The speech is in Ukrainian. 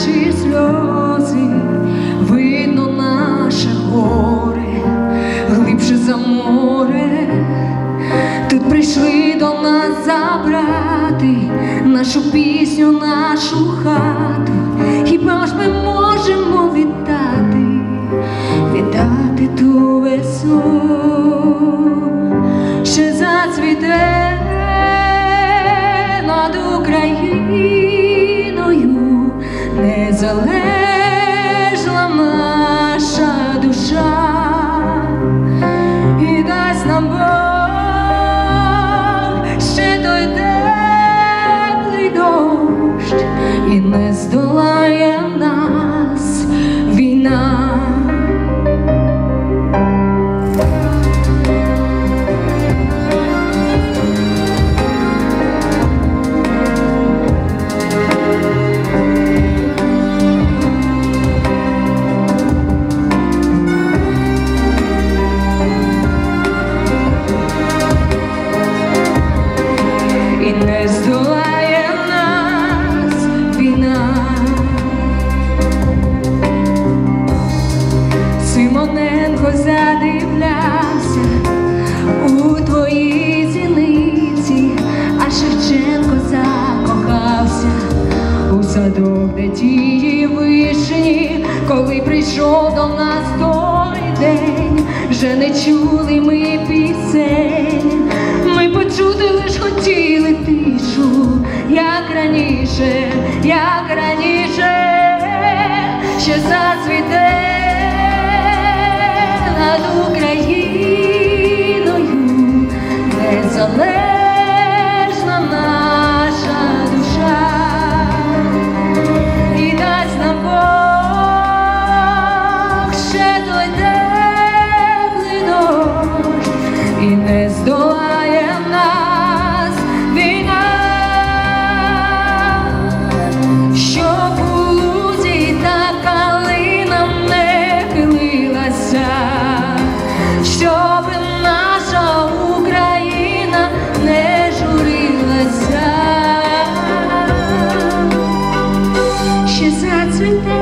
наші сльози, видно наше горе, глибше за море. Тут прийшли до нас забрати нашу пісню, нашу хату. Хіба ж ми можемо віддати, віддати ту весну, і не здолає нас садок, де тії вишні, коли прийшов до нас той день, вже не чули ми пісень. Ми почути лиш хотіли тишу, як раніше, як раніше, ще зацвіте над Україною, ще зацвіте